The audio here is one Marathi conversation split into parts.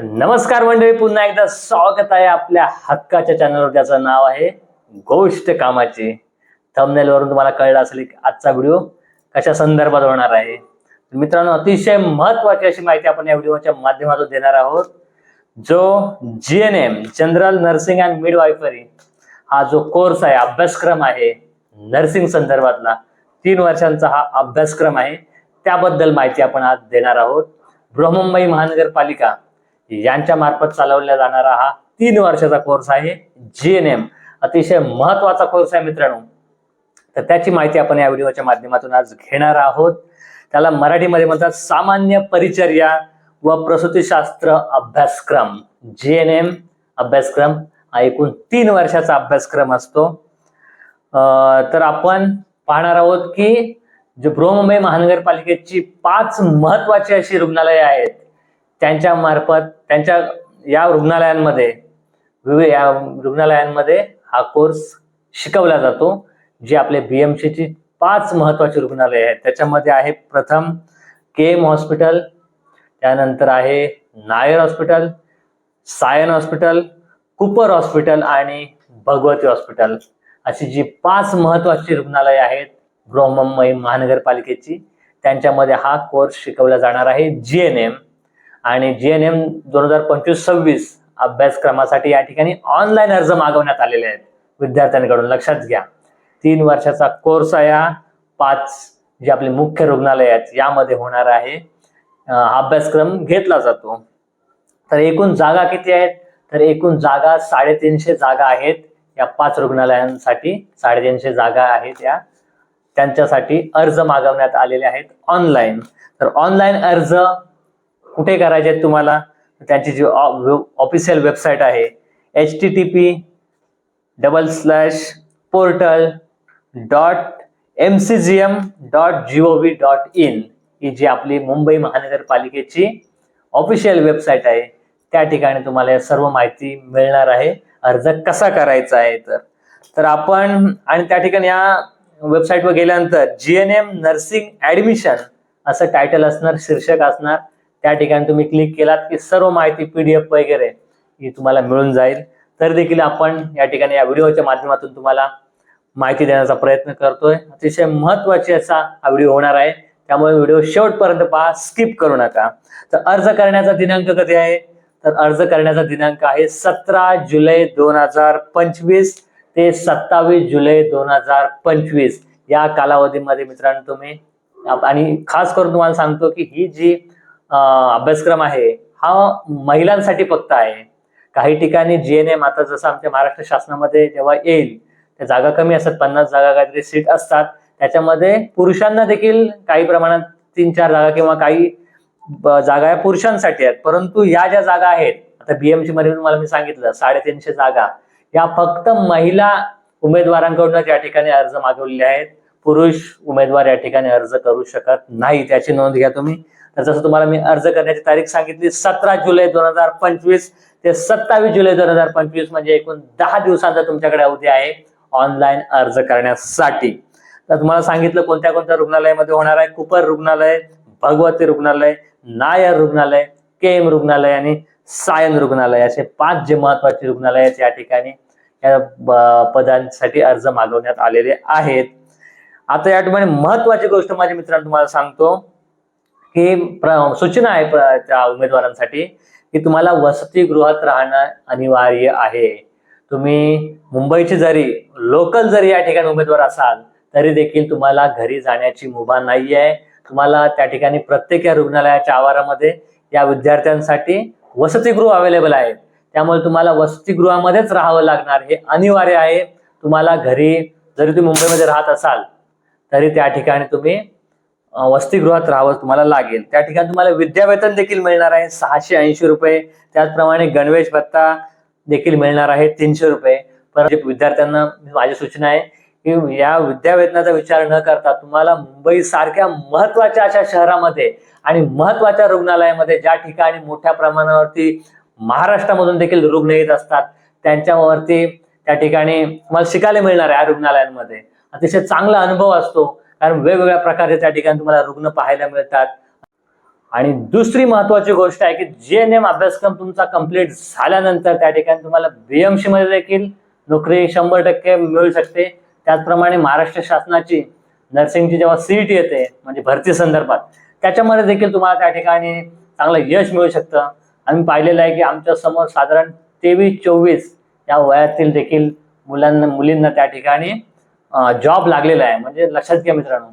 नमस्कार मंडळी पुन्हा एकदा स्वागत आहे आपल्या हक्काच्या चॅनलवर ज्याचं नाव आहे गोष्ट कामाची. thumbnail वरून तुम्हाला कळलं असेल की आजचा व्हिडिओ कशा संदर्भात होणार आहे. मित्रांनो अतिशय महत्वाची अशी माहिती आपण या व्हिडिओच्या माध्यमातून देणार आहोत. जो G N M general nursing and midwifery हा जो कोर्स आहे अभ्यासक्रम आहे नर्सिंग संदर्भातला तीन वर्षांचा हा अभ्यासक्रम आहे. त्याबद्दल माहिती आपण आज देणार आहोत. बृहमुंबई महानगरपालिका यांच्या मार्फत चालवला जाणारा हा तीन वर्षाचा कोर्स आहे जी एन एम अतिशय महत्त्वाचा कोर्स आहे मित्रांनो. तर त्याची माहिती आपण या व्हिडिओच्या माध्यमातून आज घेणार आहोत. त्याला मराठीमध्ये म्हणतात सामान्य परिचर्या व प्रसूतीशास्त्र अभ्यासक्रम. जी एन एम अभ्यासक्रम हा एकूण तीन वर्षाचा अभ्यासक्रम असतो. अं, तर आपण पाहणार आहोत की जे बृहमुंबई महानगरपालिकेची पाच महत्वाची अशी रुग्णालये आहेत त्यांच्या मार्फत त्यांच्या या रुग्णालयांमध्ये विविध या रुग्णालयांमध्ये हा कोर्स शिकवला जातो जे आपले बी एम ची पाच महत्वाची रुग्णालय आहेत. त्याच्यामध्ये आहे प्रथम के एम हॉस्पिटल त्यानंतर आहे Nair hospital Sion hospital Cooper hospital आणि भगवती हॉस्पिटल अशी जी पाच महत्वाची रुग्णालय आहेत बृहमुंबई महानगरपालिकेची त्यांच्यामध्ये हा कोर्स शिकवला जाणार आहे जी एन एम आणि जी एन एम दोन हजार पंचवीस सव्वीस अभ्यासक्रमासाठी या ठिकाणी ऑनलाईन अर्ज मागवण्यात आलेले आहेत. विद्यार्थ्यांकडून लक्षात घ्या. तीन वर्षाचा कोर्स आहे पाच जे आपले मुख्य रुग्णालय आहेत यामध्ये होणार आहे. अभ्यासक्रम घेतला जातो. तर एकूण जागा किती आहेत? तर एकूण जागा साडेतीनशे जागा आहेत या पाच रुग्णालयांसाठी. साडेतीनशे जागा आहेत या. त्यांच्यासाठी अर्ज मागवण्यात आलेले आहेत ऑनलाईन तर ऑनलाईन अर्ज कुठे करायचे आहेत तुम्हाला? त्यांची जी ऑफिशियल वेबसाईट आहे H T T P double slash portal dot M C G M dot G O V dot in ही जी आपली मुंबई महानगरपालिकेची ऑफिशियल वेबसाईट आहे त्या ठिकाणी तुम्हाला या सर्व माहिती मिळणार आहे. अर्ज कसा करायचा आहे तर? तर आपण आणि त्या ठिकाणी या वेबसाईटवर गेल्यानंतर G N M nursing admission असं टायटल असणार शीर्षक असणार. त्या ठिकाणी तुम्ही क्लिक केलात की सर्व माहिती पीडीएफ वगैरे ही तुम्हाला मिळून जाईल. तर देखील आपण या ठिकाणी या व्हिडिओच्या माध्यमातून तुम्हाला माहिती देण्याचा प्रयत्न करतोय. अतिशय महत्वाची असा हा व्हिडिओ होणार आहे. त्यामुळे व्हिडिओ शेवटपर्यंत पहा स्किप करू नका. तर अर्ज करण्याचा दिनांक कधी आहे? तर अर्ज करण्याचा दिनांक आहे सतरा जुलै दोन हजार पंचवीस ते सत्तावीस जुलै दोन हजार पंचवीस. या कालावधीमध्ये मित्रांनो तुम्ही आणि खास करून तुम्हाला सांगतो की ही जी अभ्यासक्रम आहे हा महिलांसाठी फक्त आहे. काही ठिकाणी जी एन एम आता जसं आमच्या महाराष्ट्र शासनामध्ये जेव्हा येईल त्या जागा कमी असतात पन्नास जागा काहीतरी सीट असतात. त्याच्यामध्ये पुरुषांना देखील काही प्रमाणात तीन चार जागा किंवा काही जागा या पुरुषांसाठी आहेत. परंतु या ज्या जागा आहेत आता बीएमसी मध्ये मला मी सांगितलं साडेतीनशे जागा. या फक्त महिला उमेदवारांकडून या ठिकाणी अर्ज मागवलेले आहेत. पुरुष उमेदवार या ठिकाणी अर्ज करू शकत नाही त्याची नोंद घ्या तुम्ही. तर जसं तुम्हाला मी अर्ज करण्याची तारीख सांगितली सतरा जुलै दोन हजार पंचवीस ते सत्तावीस जुलै दोन हजार पंचवीस म्हणजे एकूण दहा दिवसांचा तुमच्याकडे अवधी आहे ऑनलाईन अर्ज करण्यासाठी. तर तुम्हाला सांगितलं कोणत्या कोणत्या रुग्णालयामध्ये होणार आहे? कुपर रुग्णालय भगवती रुग्णालय नायर रुग्णालय के एम रुग्णालय आणि सायन रुग्णालय असे पाच जे महत्त्वाचे रुग्णालय आहेत या ठिकाणी या पदांसाठी अर्ज मागवण्यात आलेले आहेत. आता या ठिकाणी महत्वाची गोष्ट माझ्या मित्रांनो तुम्हाला सांगतो की सूचना आहे त्या उमेदवारांसाठी की तुम्हाला वसतिगृहात राहणं अनिवार्य आहे. तुम्ही मुंबईची जरी लोकल जरी या ठिकाणी उमेदवार असाल तरी देखील तुम्हाला घरी जाण्याची मुभा नाही आहे. तुम्हाला त्या ठिकाणी प्रत्येक या रुग्णालयाच्या आवारामध्ये या विद्यार्थ्यांसाठी वसतिगृह अवेलेबल आहेत त्यामुळे तुम्हाला वसतिगृहामध्येच राहावं लागणार हे अनिवार्य आहे. तुम्हाला घरी जरी तुम्ही मुंबईमध्ये राहत असाल तरी त्या ठिकाणी तुम्ही वसतिगृहात राहावं तुम्हाला लागेल. त्या ठिकाणी तुम्हाला विद्यावेतन देखील मिळणार आहे सहाशे ऐंशी रुपये. त्याचप्रमाणे गणवेश भत्ता देखील मिळणार आहे तीनशे रुपये. परंतु विद्यार्थ्यांना माझी सूचना आहे की या विद्यावेतनाचा विचार न करता तुम्हाला मुंबई सारख्या महत्त्वाच्या अशा शहरामध्ये आणि महत्त्वाच्या रुग्णालयामध्ये ज्या ठिकाणी मोठ्या प्रमाणावरती महाराष्ट्रामधून देखील रुग्ण येत असतात त्यांच्यावरती त्या ठिकाणी तुम्हाला शिकायला मिळणार आहे या रुग्णालयांमध्ये. अतिशय चांगला अनुभव असतो. कारण वेगवेगळ्या प्रकारचे त्या ठिकाणी तुम्हाला रुग्ण पाहायला मिळतात. आणि दुसरी महत्वाची गोष्ट आहे की जे एन एम अभ्यासक्रम तुमचा कंप्लीट झाल्यानंतर त्या ठिकाणी तुम्हाला बीएमसी मध्ये देखील नोकरी शंभर टक्के मिळू शकते. त्याचप्रमाणे महाराष्ट्र शासनाची नर्सिंगची जेव्हा सीईटी येते म्हणजे भरती संदर्भात त्याच्यामध्ये देखील तुम्हाला त्या ठिकाणी चांगलं यश मिळू शकतं. आम्ही पाहिलेलं आहे की आमच्यासमोर साधारण तेवीस चोवीस या वयातील देखील मुलांना मुलींना त्या ठिकाणी जॉब लागलेला आहे. म्हणजे लक्षात घ्या मित्रांनो.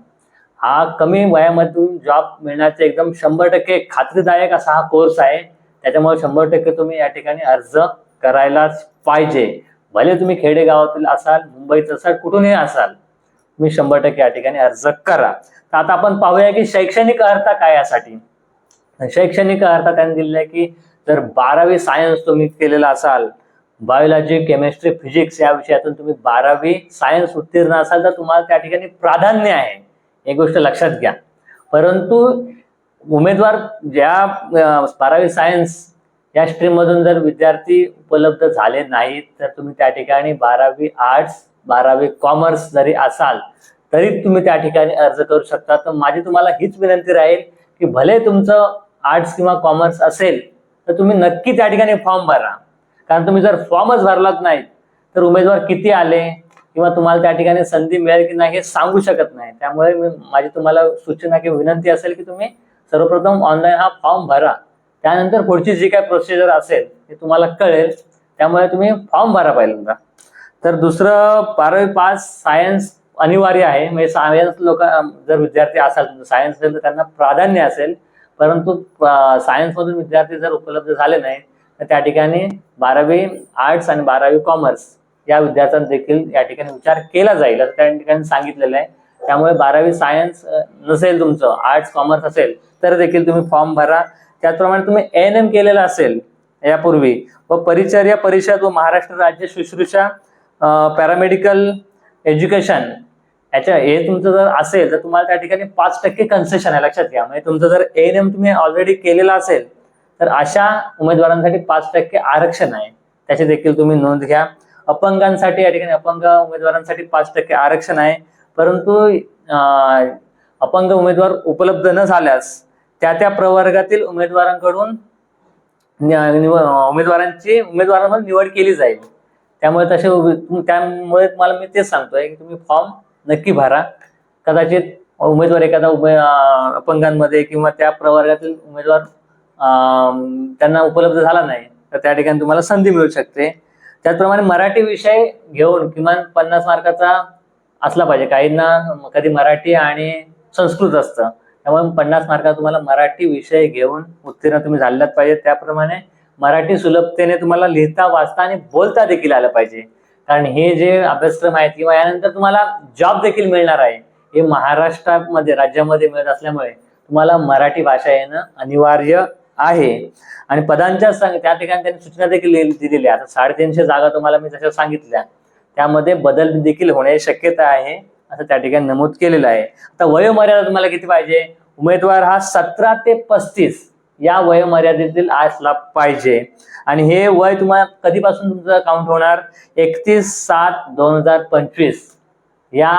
हा कमी वयामधून जॉब मिळण्याचे एकदम शंभर टक्के खात्रीदायक असा हा कोर्स आहे. त्याच्यामुळे शंभर टक्के तुम्ही या ठिकाणी अर्ज करायलाच पाहिजे. भले तुम्ही खेडेगावातील असाल मुंबईत असाल कुठूनही असाल तुम्ही शंभर टक्के या ठिकाणी अर्ज करा. तर आता आपण पाहूया की शैक्षणिक अर्थ काय यासाठी. शैक्षणिक अर्थ त्यांनी दिलेला आहे की जर बारावी सायन्स तुम्ही केलेला असाल बायोलॉजी केमिस्ट्री फिजिक्स या विषयातून तुम्ही बारावी सायन्स उत्तीर्ण असाल तर तुम्हाला त्या ठिकाणी प्राधान्य आहे. एक गोष्ट लक्षात घ्या. परंतु उमेदवार ज्या बारावी सायन्स या स्ट्रीममधून जर विद्यार्थी उपलब्ध झाले नाहीत तर तुम्ही त्या ठिकाणी बारावी आर्ट्स बारावी कॉमर्स जरी असाल तरी तुम्ही त्या ठिकाणी अर्ज करू शकता. तर माझी तुम्हाला हीच विनंती राहील की भले तुमचं आर्ट्स किंवा कॉमर्स असेल तर तुम्ही नक्की त्या ठिकाणी फॉर्म भरा. कारण तुम्ही जर फॉर्मच भरलात नाही तर उमेदवार किती आले किंवा तुम्हाला त्या ठिकाणी संधी मिळेल की नाही हे सांगू शकत नाही. त्यामुळे मी माझी तुम्हाला सूचना किंवा विनंती असेल की तुम्ही सर्वप्रथम ऑनलाईन हा फॉर्म भरा. त्यानंतर पुढची जी काय प्रोसिजर असेल ते तुम्हाला कळेल. त्यामुळे तुम्ही फॉर्म भरा पहिल्यांदा. तर दुसरं बारावी पास सायन्स अनिवार्य आहे. म्हणजे सायन्स लोक जर विद्यार्थी असाल सायन्स असेल तर त्यांना प्राधान्य असेल. परंतु सायन्समधून विद्यार्थी जर उपलब्ध झाले नाही तर त्या ठिकाणी बारावी आर्ट्स आणि बारावी कॉमर्स या विद्यार्थ्यांना देखील या ठिकाणी विचार केला जाईल. असं त्या ठिकाणी सांगितलेलं आहे. त्यामुळे बारावी सायन्स नसेल तुमचं आर्ट्स कॉमर्स असेल तर देखील तुम्ही फॉर्म भरा. त्याचप्रमाणे तुम्ही एन एम केलेलं असेल यापूर्वी व परिचर्या परिषद व महाराष्ट्र राज्य शुश्रूषा पॅरामेडिकल एज्युकेशन याच्या हे तुमचं जर असेल तर तुम्हाला त्या ठिकाणी पाच टक्के कन्सेशन आहे. लक्षात घ्या. म्हणजे तुमचं जर एन एम तुम्ही ऑलरेडी केलेलं असेल तर अशा उमेदवारांसाठी पाच टक्के आरक्षण आहे. त्याची देखील तुम्ही नोंद घ्या. अपंगांसाठी या ठिकाणी अपंग उमेदवारांसाठी पाच टक्के आरक्षण आहे. परंतु अपंग उमेदवार उपलब्ध न झाल्यास त्या त्या प्रवर्गातील उमेदवारांकडून निव- उमेदवारांची उमेदवारांमध्ये निवड केली जाईल. त्यामुळे तसे त्यामुळे तुम्हाला मी तेच सांगतोय की तुम्ही फॉर्म नक्की भरा. कदाचित उमेदवार एखादा उमे अपंगांमध्ये किंवा त्या प्रवर्गातील उमेदवार त्यांना उपलब्ध झाला नाही तर त्या ठिकाणी तुम्हाला संधी मिळू शकते. त्याचप्रमाणे मराठी विषय घेऊन किमान पन्नास मार्काचा असला पाहिजे. काहींना कधी मराठी आणि संस्कृत असतं. त्यामुळे पन्नास मार्का तुम्हाला मराठी विषय घेऊन उत्तीर्ण तुम्ही झालेलाच पाहिजे. त्याप्रमाणे मराठी सुलभतेने तुम्हाला लिहिता वाचता आणि बोलता देखील आलं पाहिजे. कारण हे जे अभ्यासक्रम आहेत किंवा यानंतर तुम्हाला जॉब देखील मिळणार आहे. हे महाराष्ट्रामध्ये राज्यामध्ये मिळत असल्यामुळे तुम्हाला मराठी भाषा येणं अनिवार्य आहे. आणि पदांच्या संग त्या ठिकाणी त्यांनी सूचना देखील दिलेल्या आता साडेतीनशे जागा तुम्हाला मी जशा सांगितल्या त्यामध्ये बदल देखील होण्याची शक्यता आहे असं त्या ठिकाणी नमूद केलेलं आहे. आता वयोमर्यादा तुम्हाला किती पाहिजे? उमेदवार हा सतरा ते पस्तीस या वयोमर्यादेतील असला पाहिजे. आणि हे वय तुम्हाला कधीपासून तुमचं काउंट होणार? एकतीस सात दोन हजार पंचवीस. या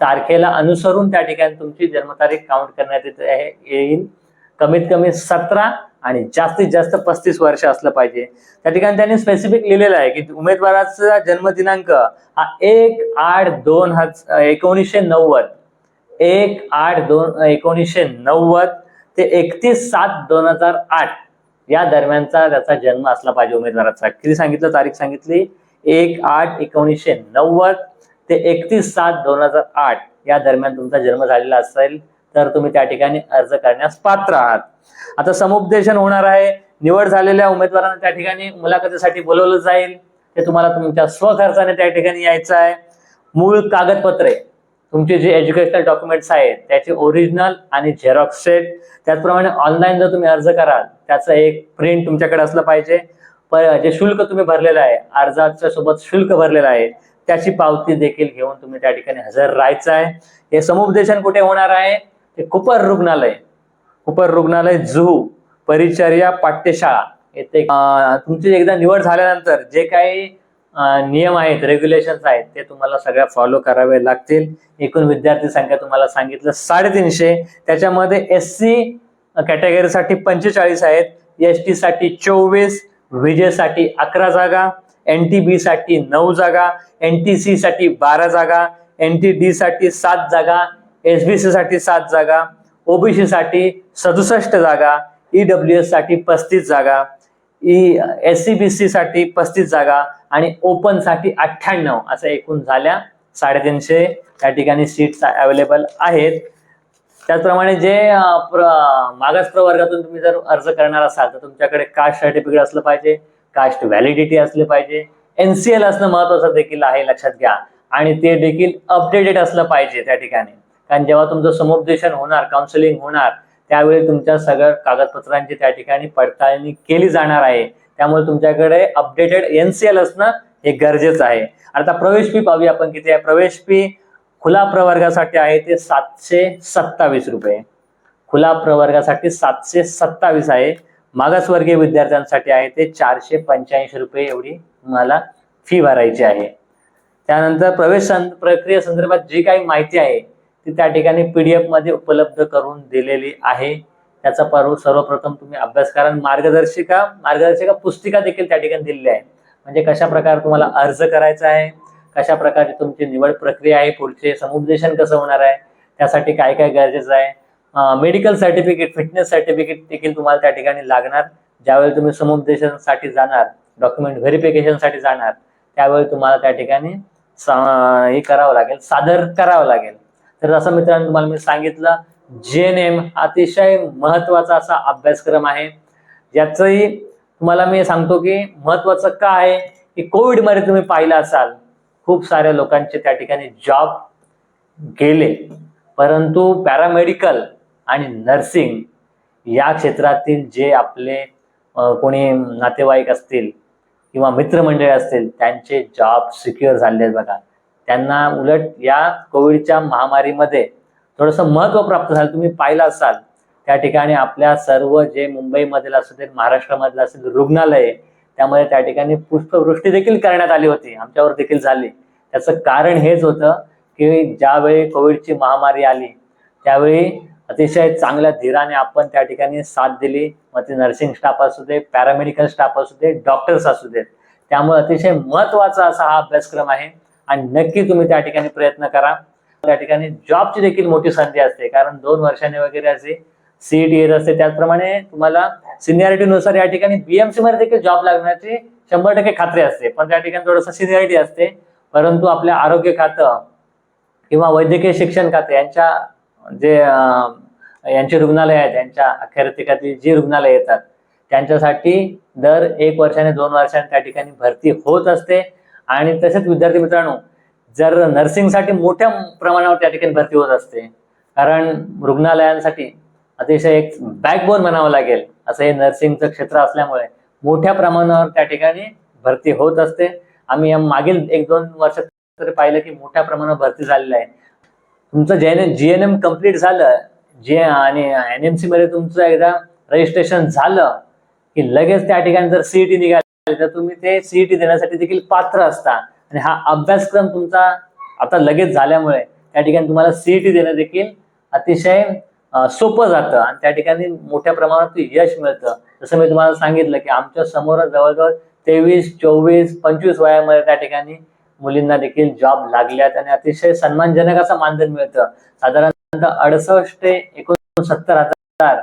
तारखेला अनुसरून त्या ठिकाणी तुमची जन्मतारीख काउंट करण्यात येत आहे येईल. कमीत कमी सतरा आणि जास्तीत जास्त पस्तीस वर्ष असलं पाहिजे. त्या ठिकाणी त्यांनी स्पेसिफिक लिहिलेलं आहे की उमेदवाराचा जन्मदिनांक हा एक आठ दोन हजार एकोणीसशे नव्वद. एक आठ दोन एकोणीसशे नव्वद ते एकतीस सात दोन हजार आठ. या दरम्यानचा त्याचा जन्म असला पाहिजे उमेदवाराचा. किती सांगितलं? तारीख सांगितली? एक आठ एकोणीसशे नव्वद ते एकतीस सात दोन हजार आठ. या दरम्यान तुमचा जन्म झालेला असेल तर तुम्ही त्या ठिकाणी अर्ज करण्यास पात्र आहात. आता समुपदेशन होणार आहे. निवड झालेल्या उमेदवारांना त्या ठिकाणी मुलाखतीसाठी बोलवलं जाईल. ते तुम्हाला तुमच्या स्वखर्चाने त्या ठिकाणी यायचं आहे. मूळ कागदपत्रे तुमचे जे एज्युकेशनल डॉक्युमेंट्स आहेत त्याचे ओरिजिनल आणि झेरॉक्स सेट त्याचप्रमाणे ऑनलाईन जर तुम्ही अर्ज कराल त्याचं एक प्रिंट तुमच्याकडे असलं पाहिजे. प- जे शुल्क तुम्ही भरलेलं आहे अर्जाच्या सोबत शुल्क भरलेलं आहे त्याची पावती देखील घेऊन तुम्ही त्या ठिकाणी हजर राहायचं आहे. हे समुपदेशन कुठे होणार आहे? हे कुपर रुग्णालय कुपर रुग्णालय जुहू परिचर्या पाठ्यशाळा येथे तुमची एकदा निवड झाल्यानंतर जे काही नियम आहेत रेग्युलेशन्स आहेत ते तुम्हाला सगळ्या फॉलो करावे लागतील. एकूण विद्यार्थी संख्या तुम्हाला सांगितलं साडेतीनशे. त्याच्यामध्ये एस सी कॅटेगरीसाठी पंचेचाळीस आहेत. एस टी साठी चोवीस विजेसाठी अकरा जागा एन टी बी साठी नऊ जागा एन टी सी साठी बारा जागा एन टी डी साठी सात जागा एस बी सी साठी सात जागा ओबीसी साठी सदुसष्ट जागा ई डब्ल्यू एससाठी पस्तीस जागा E S C B C साठी पस्तीस जागा आणि ओपनसाठी अठ्ठ्याण्णव असं एकूण झाल्या. साडेतीनशे त्या ठिकाणी सीट्स अवेलेबल आहेत. त्याचप्रमाणे जे प्र- मागास प्रवर्गातून तुम्ही जर अर्ज करणार असाल तर तुमच्याकडे कास्ट सर्टिफिकेट असलं पाहिजे कास्ट व्हॅलिडिटी असली पाहिजे एनसीएल असणं महत्वाचं देखील आहे लक्षात घ्या. आणि ते देखील अपडेटेड असलं पाहिजे त्या ठिकाणी. कारण जेव्हा तुमचं समुपदेशन होणार काउन्सिलिंग होणार त्यावेळी तुमच्या सगळ्या कागदपत्रांची त्या ठिकाणी पडताळणी केली जाणार आहे. त्यामुळे तुमच्याकडे अपडेटेड एनसीएल असणं हे गरजेचं आहे. आता प्रवेश फी पाहूया आपण किती आहे. प्रवेश फी खुला प्रवर्गासाठी आहे ते सातशे सत्तावीस रुपये. खुला प्रवर्गासाठी सातशे सत्तावीस आहे. मागासवर्गीय विद्यार्थ्यांसाठी आहे ते चारशे पंच्याऐंशी रुपये एवढी तुम्हाला फी भरायची आहे. त्यानंतर प्रवेश सं- प्रक्रियेसंदर्भात जी काही माहिती आहे ती त्या ठिकाणी पीडीएफमध्ये उपलब्ध करून दिलेली आहे. त्याचा पर्व सर्वप्रथम तुम्ही अभ्यास करा मार्गदर्शिका मार्गदर्शिका पुस्तिका देखील त्या ठिकाणी दिलेली आहे. म्हणजे कशा प्रकारे तुम्हाला अर्ज करायचा आहे कशा प्रकारची तुमची निवड प्रक्रिया आहे पुढचे समुपदेशन कसं होणार आहे त्यासाठी काय काय गरजेचं आहे मेडिकल सर्टिफिकेट फिटनेस सर्टिफिकेट देखील तुम्हाला त्या ठिकाणी लागणार. ज्यावेळी तुम्ही समुपदेशनसाठी जाणार डॉक्युमेंट व्हेरिफिकेशनसाठी जाणार त्यावेळी तुम्हाला त्या ठिकाणी हे करावं लागेल सादर करावं लागेल. तर असं मित्रांनो तुम्हाला मी सांगितलं जे एन एम अतिशय महत्त्वाचा असा अभ्यासक्रम आहे. याचंही तुम्हाला मी सांगतो की महत्वाचं का आहे की कोविडमध्ये तुम्ही पाहिलं असाल खूप साऱ्या लोकांचे त्या ठिकाणी जॉब गेले. परंतु पॅरामेडिकल आणि नर्सिंग या क्षेत्रातील जे आपले कोणी नातेवाईक असतील किंवा मित्रमंडळी असतील त्यांचे जॉब सिक्युअर झाले आहेत बघा. त्यांना उलट या कोविडच्या महामारीमध्ये थोडंसं महत्त्व प्राप्त झालं. तुम्ही पाहिलं असाल त्या ठिकाणी आपल्या सर्व जे मुंबईमधील असू देत महाराष्ट्रामधील असेल रुग्णालय त्यामध्ये त्या ठिकाणी पुष्पवृष्टी देखील करण्यात आली होती आमच्यावर देखील झाली. त्याचं कारण हेच होतं की ज्यावेळी कोविडची महामारी आली त्यावेळी अतिशय चांगल्या धीराने आपण त्या ठिकाणी साथ दिली. मग ते नर्सिंग स्टाफ असू दे पॅरामेडिकल स्टाफ असू दे डॉक्टर्स असू देत. त्यामुळे अतिशय महत्त्वाचा असा हा अभ्यासक्रम आहे. आणि नक्की तुम्ही त्या ठिकाणी प्रयत्न करा. त्या ठिकाणी जॉबची देखील मोठी संधी असते. कारण दोन वर्षाने वगैरे असे सीईटी येत असते. त्याचप्रमाणे तुम्हाला सिनियरिटीनुसार या ठिकाणी बीएमसी मध्ये देखील जॉब लागण्याची शंभर टक्के खात्री असते. पण त्या ठिकाणी थोडंसं सिनियरिटी असते. परंतु आपल्या आरोग्य खातं किंवा वैद्यकीय शिक्षण खातं यांच्या जे यांचे यांची रुग्णालय आहेत यांच्या अखेरतिकातील जी रुग्णालय येतात त्यांच्यासाठी दर एक वर्षाने दोन वर्षाने त्या ठिकाणी भरती होत असते. आणि तसेच विद्यार्थी मित्रांनो जर नर्सिंगसाठी मोठ्या प्रमाणावर त्या ठिकाणी भरती होत असते कारण रुग्णालयांसाठी अतिशय एक बॅकबोन म्हणावं लागेल असं हे नर्सिंगचं क्षेत्र असल्यामुळे मोठ्या प्रमाणावर त्या ठिकाणी भरती होत असते. आम्ही या मागील एक दोन वर्षात तरी पाहिलं की मोठ्या प्रमाणावर भरती झालेलं आहे. तुमचं जे N G N M complete झालं जे आणि एन एम सी मध्ये तुमचं एकदा रजिस्ट्रेशन झालं की लगेच त्या ठिकाणी जर सीईटी निघाली तर तुम्ही ते सीईटी देण्यासाठी देखील पात्र असता. आणि हा अभ्यासक्रम तुमचा आता लगेच झाल्यामुळे त्या ठिकाणी तुम्हाला सीईटी देणं देखील अतिशय सोपं जातं. आणि त्या ठिकाणी मोठ्या प्रमाणात यश मिळतं. जसं मी तुम्हाला सांगितलं की आमच्यासमोर जवळजवळ तेवीस चोवीस पंचवीस वयामध्ये त्या ठिकाणी मुलींना देखील जॉब लागल्यात आणि अतिशय सन्मानजनक असं मानधन मिळतं. साधारणतः अडसष्ट ते एकोणसत्तर हजार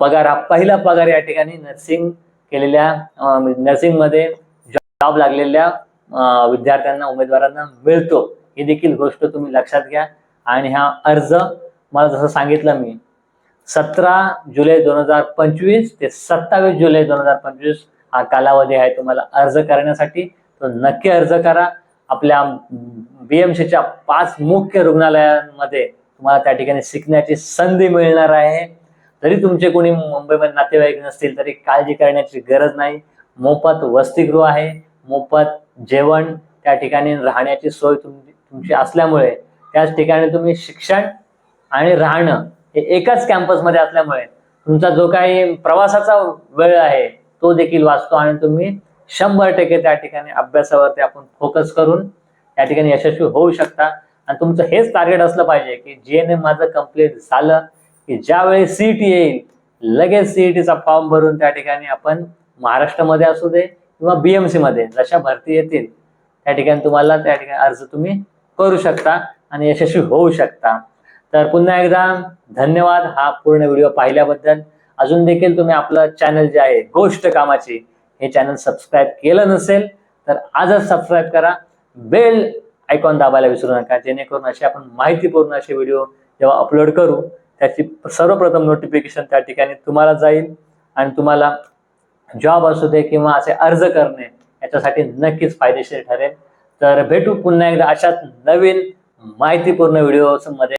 पगार हा पहिला पगार या ठिकाणी नर्सिंग केलेल्या नर्सिंगमध्ये जॉब लागलेल्या विद्यार्थ्यांना उमेदवारांना मिळतो. ही देखील गोष्ट तुम्ही लक्षात घ्या. आणि हा अर्ज मला जसं सांगितलं मी सतरा जुलै दोन हजार पंचवीस ते सत्तावीस जुलै दोन हजार पंचवीस हा कालावधी आहे तुम्हाला अर्ज करण्यासाठी. तो नक्की अर्ज करा. आपल्या बीएमसीच्या पाच मुख्य रुग्णालयांमध्ये तुम्हाला त्या ठिकाणी शिकण्याची संधी मिळणार आहे. जरी तुमचे कोणी मुंबईमध्ये नातेवाईक नसतील तरी काळजी करण्याची गरज नाही. मोफत वसतिगृह आहे. मोफत जेवण त्या ठिकाणी राहण्याची सोय तुमची तुमची असल्यामुळे त्याच ठिकाणी तुम्ही शिक्षण आणि राहणं हे एकाच कॅम्पसमध्ये असल्यामुळे तुमचा जो काही प्रवासाचा वेळ आहे तो देखील वाचतो आणि तुम्ही शंभर टक्के त्या ठिकाणी अभ्यासावरती आपण फोकस करून त्या ठिकाणी यशस्वी होऊ शकता. आणि तुमचं हेच टार्गेट असलं पाहिजे की जे एन एम माझं कंप्लीट झालं की ज्यावेळी सीईटी येईल लगेच सीईटीचा फॉर्म भरून त्या ठिकाणी आपण महाराष्ट्रामध्ये असू दे किंवा बीएमसी मध्ये जशा भरती येतील त्या ठिकाणी तुम्हाला त्या ठिकाणी अर्ज तुम्ही करू शकता आणि यशस्वी होऊ शकता. तर पुन्हा एकदा धन्यवाद हा पूर्ण व्हिडिओ पाहिल्याबद्दल. अजून देखील तुम्ही आपलं चॅनल जे आहे गोष्ट कामाची हे चॅनल सबस्क्राईब केलं नसेल तर आजच सबस्क्राईब करा. बेल आयकॉन दाबायला विसरू नका जेणेकरून असे आपण माहितीपूर्ण असे व्हिडिओ जेव्हा अपलोड करू त्याची सर्वप्रथम नोटिफिकेशन त्या ठिकाणी तुम्हाला जाईल आणि तुम्हाला जॉब असू दे किंवा असे अर्ज करणे याच्यासाठी नक्कीच फायदेशीर ठरेल. तर भेटू पुन्हा एकदा अशाच नवीन माहितीपूर्ण व्हिडिओमध्ये.